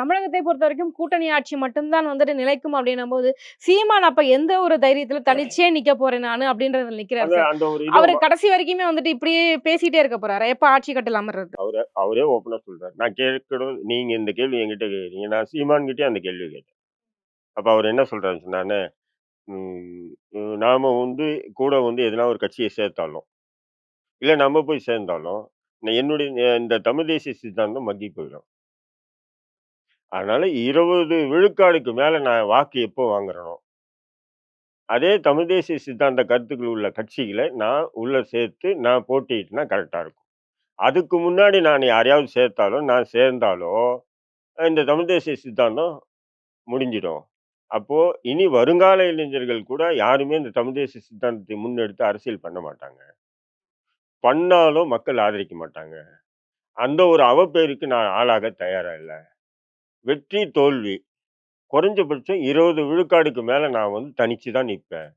தமிழகத்தை பொறுத்தவரைக்கும் கூட்டணி ஆட்சி மட்டும்தான் வந்துட்டு நிலைக்கும் அப்படின்னும்போது சீமான் அப்ப எந்த ஒரு தைரியத்துல தனிச்சே நிக்க போறேன் நானு அப்படின்றதுல நிக்கிறாரு அவரு கடைசி வரைக்குமே வந்துட்டு இப்படியே பேசிட்டே இருக்க போறாரு? எப்ப ஆட்சி கட்டில் அமர்றது? அவரே அவரே ஓப்பனா சொல்றாரு. நான் கேட்கணும் நீங்க இந்த கேள்வி என்கிட்ட கேக்குறீங்க நான் சீமான் கிட்டே அந்த கேள்வி கேட்டேன். அப்ப அவர் என்ன சொல்றாரு சொன்னானே நாம வந்து கூட வந்து எதனா ஒரு கட்சியை சேர்த்தாலும் இல்ல நம்ம போய் சேர்ந்தாலும் என்னுடைய இந்த தமிழ் தேசிய சித்தாந்தம் மக்கி போயிடும். அதனால இருபது விழுக்காடுக்கு மேலே நான் வாக்கு எப்போ வாங்குறனோ அதே தமிழ் தேசிய சித்தாந்த கருத்துக்கள் உள்ள கட்சிகளை நான் உள்ளே சேர்த்து நான் போட்டிட்டுனா கரெக்டாக இருக்கும். அதுக்கு முன்னாடி நான் யாரையாவது சேர்த்தாலும் நான் சேர்ந்தாலோ இந்த தமிழ் தேசிய சித்தாந்தம் முடிஞ்சிடும். அப்போது இனி வருங்கால இளைஞர்கள் கூட யாருமே இந்த தமிழ் தேசிய சித்தாந்தத்தை முன்னெடுத்து அரசியல் பண்ண மாட்டாங்க. பண்ணாலும் மக்கள் ஆதரிக்க மாட்டாங்க. அந்த ஒரு அவப்பேருக்கு நான் ஆளாக தயாராக இல்லை. வெற்றி தோல்வி. குறைஞ்சபட்சம் இருபது விழுக்காடுக்கு மேல நான் வந்து தனிச்சு தான் நிற்பேன்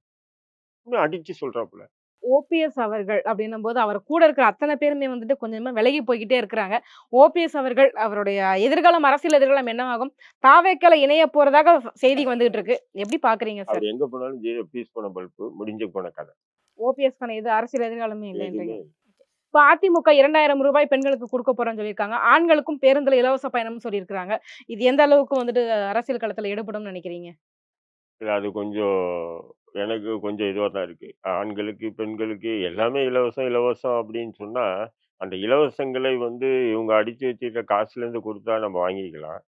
அடிச்சு சொல்றாப்புல. ஓபிஎஸ் அவர்கள் அப்படின்னும் போது அவர் கூட இருக்கிற அத்தனை பேருமே வந்துட்டு கொஞ்சமா விலகி போய்கிட்டே இருக்கிறாங்க. ஓபிஎஸ் அவர்கள் அவருடைய எதிர்காலம் அரசியல் எதிர்காலம் என்ன ஆகும் தாவேக்கல இணைய போறதாக செய்தி வந்துகிட்டு இருக்கு. எப்படி பாக்குறீங்க சார்? எங்க போனாலும் பீஸ் போன பல்பு முடிஞ்சு போன கதை. ஓபிஎஸ்க்கான இது அரசியல் எதிர்காலமே இல்லைன்றீங்க. இப்போ அதிமுக இரண்டாயிரம் ரூபாய் பெண்களுக்கு கொடுக்க போறோம்னு சொல்லியிருக்காங்க. ஆண்களுக்கும் பேருந்துல இலவச பயணம் சொல்லியிருக்கிறாங்க. இது எந்த அளவுக்கு வந்துட்டு அரசியல் களத்துல ஈடுபடும் நினைக்கிறீங்க? அது கொஞ்சம் எனக்கு கொஞ்சம் இதுவாக தான் இருக்குது ஆண்களுக்கு பெண்களுக்கு எல்லாமே இலவசம் இலவசம் அப்படின்னு சொன்னால் அந்த இலவசங்களை வந்து இவங்க அடித்து வச்சுருக்க காசுலேருந்து கொடுத்தா நம்ம வாங்கிக்கலாம்.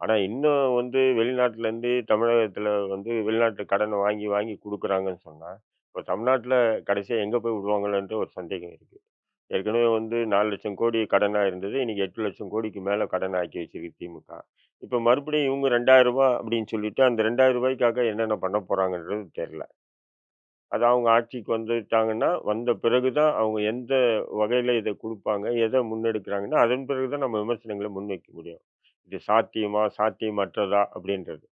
ஆனால் இன்னும் வந்து வெளிநாட்டிலேருந்து தமிழகத்தில் வந்து வெளிநாட்டு கடனை வாங்கி வாங்கி கொடுக்குறாங்கன்னு சொன்னால் இப்போ தமிழ்நாட்டில் கடைசியாக எங்கே போய் விடுவாங்களோன்ற ஒரு சந்தேகம் இருக்குது ஏற்கனவே வந்து நாலு லட்சம் கோடி கடனா இருந்தது. இன்னைக்கு எட்டு லட்சம் கோடிக்கு மேல கடன் ஆக்கி வச்சிருக்கு திமுக. இப்போ மறுபடியும் இவங்க ரெண்டாயிரம் ரூபாய் அப்படின்னு சொல்லிட்டு அந்த ரெண்டாயிரரூபாய்க்காக என்னென்ன பண்ண போறாங்கன்றது தெரியல. அது அவங்க ஆட்சிக்கு வந்துட்டாங்கன்னா வந்த பிறகு தான் அவங்க எந்த வகையில இதை கொடுப்பாங்க எதை முன்னெடுக்கிறாங்கன்னா அதன் பிறகு தான் நம்ம விமர்சனங்களை முன்வைக்க முடியும். இது சாத்தியமா சாத்தியமற்றதா அப்படின்றது.